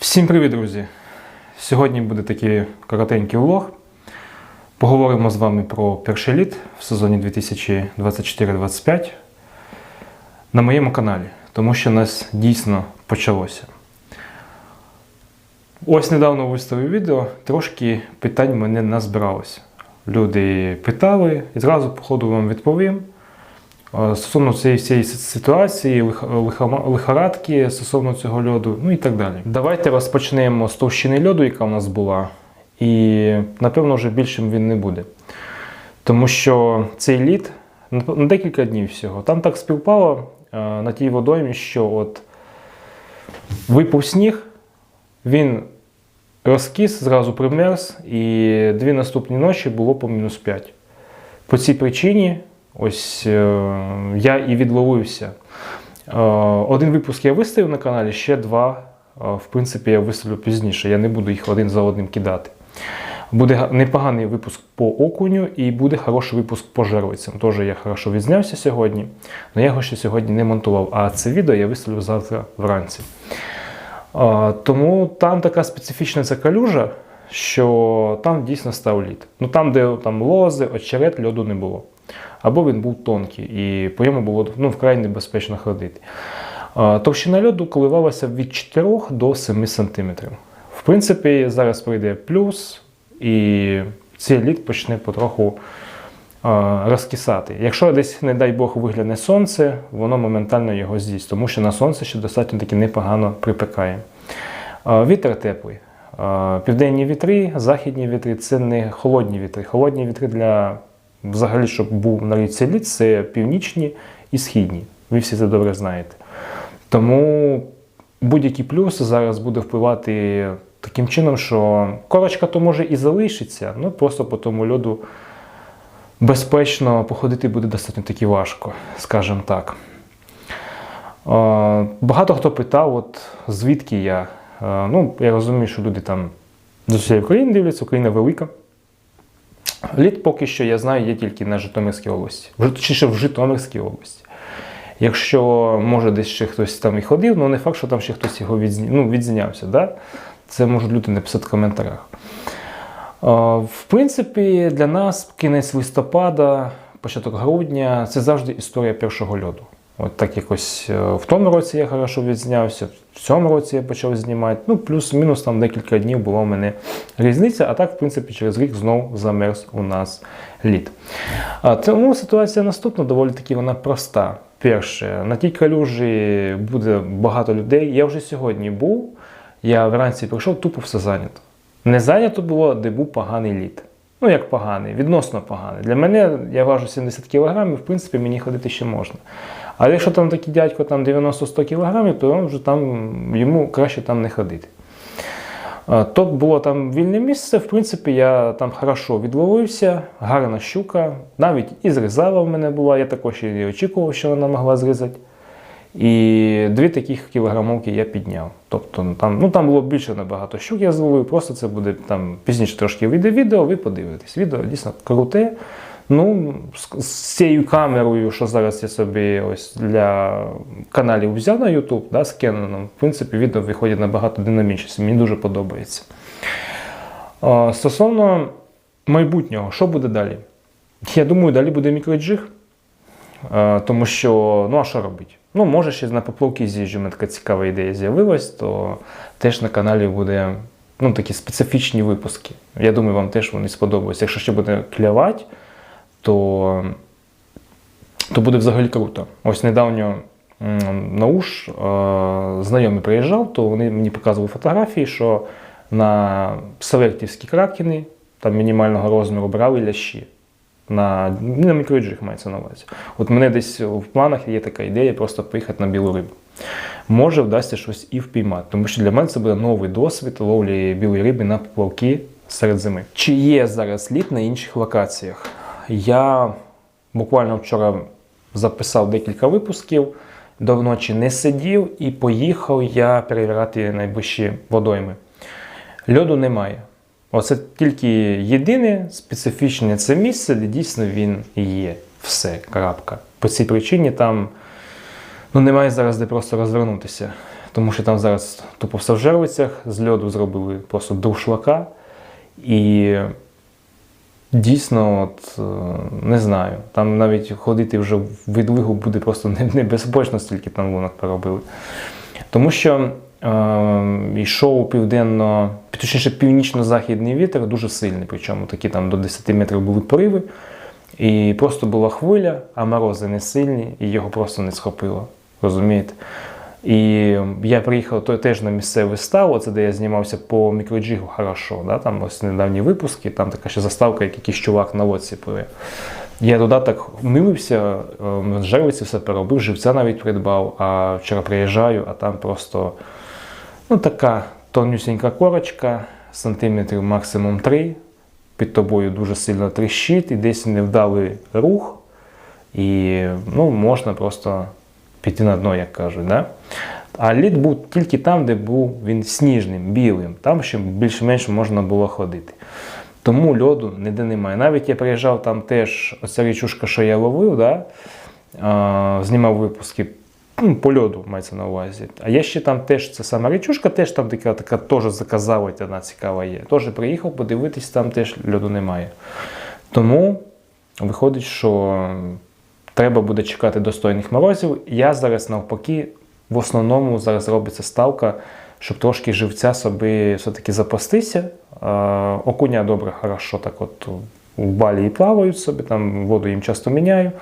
Всім привіт, друзі! Сьогодні буде такий коротенький влог. Поговоримо з вами про перший літ в сезоні 2024-2025 на моєму каналі, тому що нас дійсно почалося. Ось недавно виставив відео, трошки питань мене назбиралося. Люди питали, і зразу, по ходу вам відповім. Стосовно цієї всієї ситуації, лихорадки стосовно цього льоду, ну і так далі. Давайте розпочнемо з товщини льоду, яка в нас була, і напевно вже більшим він не буде. Тому що цей лід на декілька днів всього. Там так співпало е, на тій водоймі, що от випав сніг, він розкис, зразу примерз, і дві наступні ночі було по мінус 5. По цій причині ось е, я і відловився. Е, один випуск я виставив на каналі, ще два, е, в принципі, я виставлю пізніше. Я не буду їх один за одним кидати. Буде непоганий випуск по окуню і буде хороший випуск по жервицям. Теж я хорошо відзнявся сьогодні, але я його ще сьогодні не монтував. А це відео я виставлю завтра вранці. Тому там така специфічна ця калюжа, що там дійсно став лід. Ну там, де там лози, очерет, льоду не було. Або він був тонкий, і по ньому було ну, вкрай небезпечно ходити. Товщина льоду коливалася від 4 до 7 см. В принципі, зараз прийде плюс, і цей лід почне потроху розкисати. Якщо десь, не дай Бог, вигляне сонце, воно моментально його з'їсть, тому що на сонце ще достатньо таки непогано припекає. Вітер теплий. А, Південні вітри, західні вітри це не холодні вітри. Холодні вітри для взагалі, щоб був на річці лід, це північні і східні. Ви всі це добре знаєте. Тому будь-який плюс зараз буде впливати таким чином, що корочка то може і залишиться, ну просто по тому льоду безпечно походити буде достатньо таки важко, скажімо так. Е, Багато хто питав, от звідки я. Ну, я розумію, що люди там з усієї України дивляться, Україна велика. Лід поки що я знаю є тільки на Житомирській області, ще в Житомирській області. Якщо може десь ще хтось там і ходив, ну не факт, що там ще хтось його відзні... ну, відзнявся. Да? Це можуть люди написати в коментарях. В принципі, для нас кінець листопада, початок грудня це завжди історія першого льоду. От так якось е, в тому році я хорошо відзнявся, в цьому році я почав знімати. Ну, плюс-мінус там декілька днів була у мене різниця, а так, в принципі, через рік знову замерз у нас лід. Тому ситуація наступна, доволі таки вона проста. Перше, на тій калюжі буде багато людей. Я вже сьогодні був, я вранці прийшов, тупо все зайнято. Не зайнято було, де був поганий лід. Ну, як поганий, відносно поганий. Для мене я важу 70 кг, в принципі, мені ходити ще можна. Але якщо там такий дядько там 90-100 кг, то вже там, йому краще там не ходити. То було там вільне місце, в принципі, я там хорошо відловився, гарна щука, навіть і зрізала в мене була, я також і очікував, що вона могла зрізати. І дві таких кілограмовки я підняв. Тобто там, ну, там було більше набагато щук я зловив, просто це буде там пізніше трошки вийде відео, ви подивитесь. Відео дійсно круте. Ну, з, з цією камерою, що зараз я собі ось для каналів взяв на YouTube, да, з Canon, в принципі, відео виходить набагато динамічніше. Мені дуже подобається. А, Стосовно майбутнього, що буде далі? Я думаю, далі буде мікроджиг. Е, Тому що, ну а що робити? Ну, може, ще на поплавки з'їжджу, мене така цікава ідея з'явилась, то теж на каналі буде ну, такі специфічні випуски. Я думаю, вам теж вони сподобаються. Якщо ще буде клявати, то, то буде взагалі круто. Ось недавно м, на уш е, знайомий приїжджав, то вони мені показували фотографії, що на селектівські кракени там мінімального розміру брали лящі на, на мікроджиг мається на увазі. От мене десь в планах є така ідея просто поїхати на білу рибу. Може, вдасться щось і впіймати, тому що для мене це буде новий досвід ловлі білої риби на поплавки серед зими. Чи є зараз лід на інших локаціях? Я буквально вчора записав декілька випусків, до вночі не сидів і поїхав я перевіряти найближчі водойми. Льоду немає. Оце тільки єдине специфічне це місце, де дійсно він є. Все, крапка. По цій причині там ну, немає зараз де просто розвернутися. тому що там зараз тупо в Савжевицях з льоду зробили просто дуршлака. І дійсно, от, е, не знаю, там навіть ходити вже в відлигу буде просто небезпечно, стільки там лунок поробили. Тому що йшов південно, точніше північно-західний вітер, дуже сильний, причому такі там до 10 метрів були пориви. І просто була хвиля, а морози не сильні, і його просто не схопило. Розумієте? І я приїхав то теж на місцевий став, оце де я знімався по мікроджигу хорошо. Да? Там ось недавні випуски, там така ще заставка, як якийсь чувак на лодці пливе. Я туди так милився, ем, жервиці все переробив, живця навіть придбав, а вчора приїжджаю, а там просто ну, така тонюсінька корочка, сантиметрів максимум 3. Під тобою дуже сильно тріщить, і десь невдалий рух, і ну, можна просто піти на дно, як кажуть. Да? А лід був тільки там, де був він сніжним, білим, там ще більш-менш можна було ходити. Тому льоду ніде немає. Навіть я приїжджав там теж, оця річушка, що я ловив, да? а, знімав випуски ну, по льоду, мається на увазі. А є ще там теж ця сама річушка, теж там така, така теж заказала, одна цікава є. Теж приїхав подивитись, там теж льоду немає. Тому виходить, що треба буде чекати достойних морозів. Я зараз навпаки, в основному зараз робиться ставка, щоб трошки живця собі все-таки запастися. Окуня добре, хорошо так от в балі і плавають собі, там воду їм часто міняю.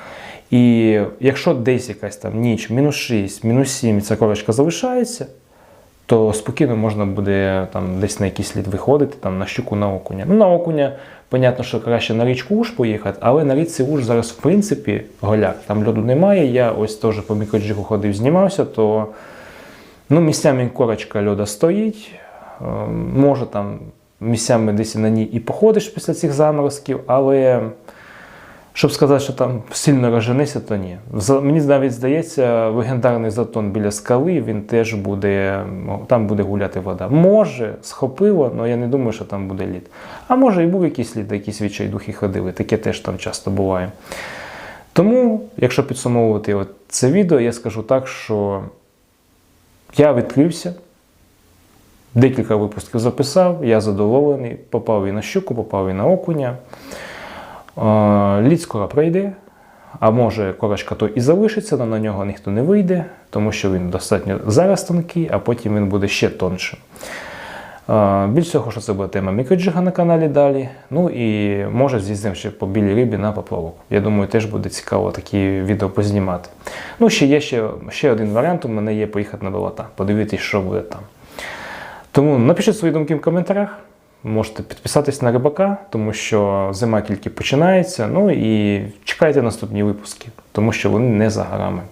І якщо десь якась там ніч, мінус 6, мінус 7, ця корочка залишається, то спокійно можна буде там десь на якийсь слід виходити, там на щуку на окуня. Ну, на окуня, понятно, що краще на річку Уж поїхати, але на річці Уж зараз, в принципі, голяк. Там льоду немає. Я ось теж по мікроджигу ходив, знімався, то ну, місцями корочка льода стоїть. Е, Може там місцями десь на ній і походиш після цих заморозків, але щоб сказати, що там сильно розженися, то ні. Мені навіть здається, легендарний затон біля скали, він теж буде, там буде гуляти вода. Може, схопило, але я не думаю, що там буде лід. А може і був якийсь лід, якісь відчайдухи ходили. Таке теж там часто буває. Тому, якщо підсумовувати от це відео, я скажу так, що я відкрився, декілька випусків записав, я задоволений, попав і на щуку, попав і на окуня. Лід скоро пройде, а може корочка то і залишиться, але на нього ніхто не вийде, тому що він достатньо зараз тонкий, а потім він буде ще тоншим. Більш цього, що це буде тема мікроджига на каналі далі. Ну і може з'їздимо ще по білій рибі на поплавок. Я думаю, теж буде цікаво такі відео познімати. Ну, ще є ще, ще один варіант. У мене є поїхати на болота, подивитись, що буде там. Тому напишіть свої думки в коментарях. Можете підписатись на рибака, тому що зима тільки починається. Ну і чекайте наступні випуски, тому що вони не за горами.